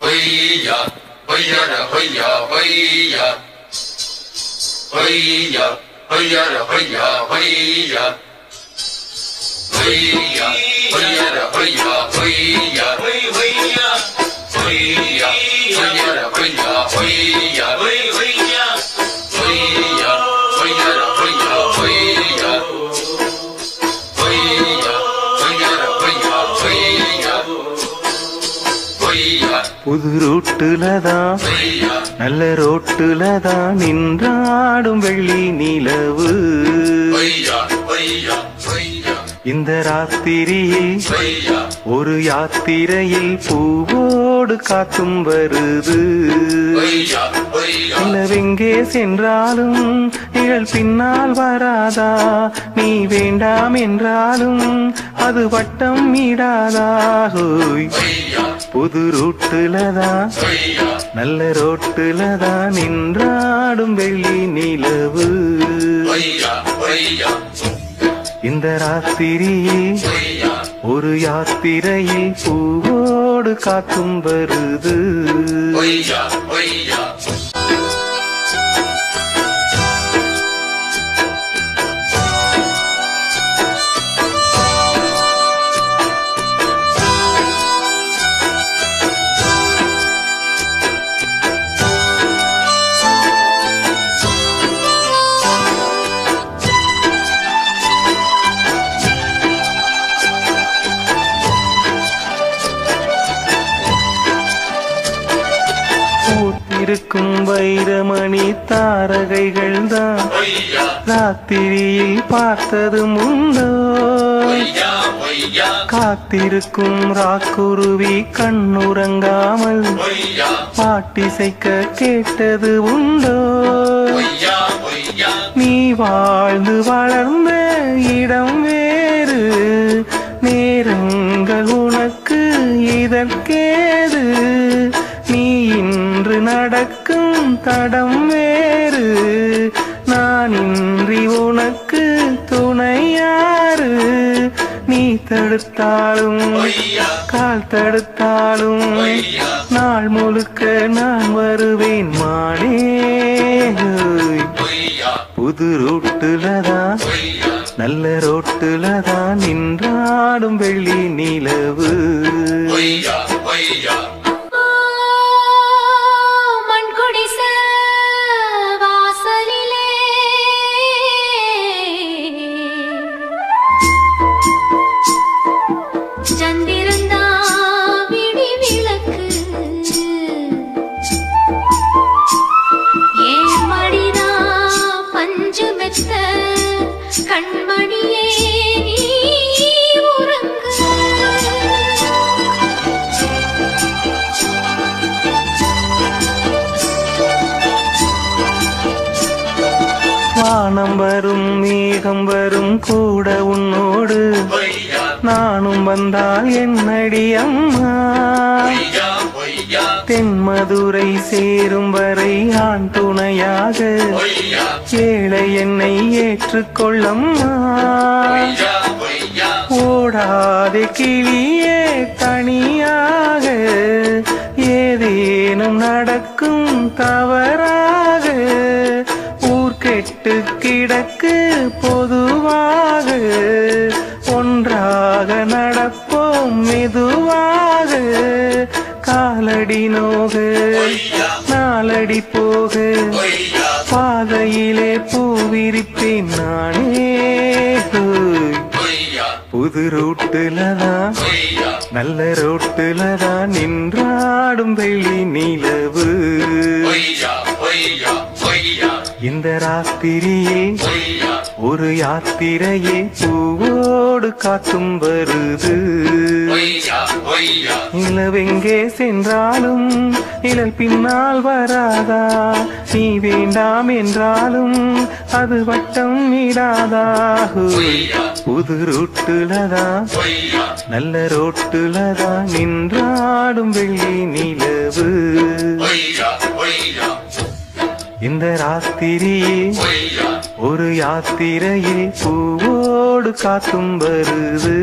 Hoya, hoya da hoya, hoya. Hoya, hoya da hoya, hoya. Hoya, hoya da hoya, hoya. Hoya, hoya da hoya, hoya. Hoya. புது ரூட்டுல தான் நல்ல ரோட்டுல தான் நின்றாடும் வெள்ளி நிலவு. இந்த ராத்திரியில் ஒரு யாத்திரையில் பூவோடு காத்தும் வருது. நிலவெங்கே சென்றாலும் நிழல் பின்னால் வராதா? நீ வேண்டாம் என்றாலும் அது வட்டம் மீடாதா ஹோய். புது ரூட்டுல நல்ல ரோட்டுல நின்றாடும் வெள்ளி நிலவு. இந்த ராத்திரியில் ஒரு யாத்திரையில் பூவோடு காத்தும் வருது. இருக்கும் வைரமணி தாரகைகள் தான் ராத்திரியில் பார்த்ததும் உண்டோ? காத்திருக்கும் ராக்குருவி கண்ணுறங்காமல் பாட்டிசைக்க கேட்டது உண்டோ? நீ வாழ்ந்து வளர்ந்த இடம் தடம் வேறு. நான் இன்றி உனக்கு துணையாறு. நீ தடுத்தாலும் கால் தடுத்தாலும் நாள் முழுக்க நான் வருவேன் மானே. புது ரூட்டுல தான் நல்ல ரோட்டுல தான் நின்றாடும் வெள்ளி நிலவு. வானம் வரும் மேகம் வரும் கூட உன்னோடு. நானும் வந்தால் என்னடி அம்மா? தென்மதுரை சேரும் வரை ஆண் துணையாக ஏழை என்னை ஏற்றுக்கொள்ளம்மா. ஓடாத கிளியே தனியாக ஏதேனும் நடக்கும் தவறாக ஊர் கெட்டு பாடி போக பாதையிலே பூவிரிப்பேன் நானே. புது ரூட்டுல தான் நல்ல ரோட்டுல தான் நின்றாடும் வெள்ளி நிலவு. பொய்யா ஹொய்யா ஹொய்யா இந்த ராத்திரியில் ஒரு யாத்திரையே பூவோடு காத்தும் வருது. ஹொய்யா நிலவெங்கே சென்றாலும் இழல் பின்னால் வராதா? நீ வேண்டாம் என்றாலும் அது வட்டம் விடாதா புது ரூட்டுலதான் நல்ல ரோட்டுலதான் நின்றாடும் வெள்ளி நிலவு. ஹொய்யா ஹொய்யா இந்த ராத்திரியில் ஒரு யாத்திரையே பூவோடு காத்தும் வருது.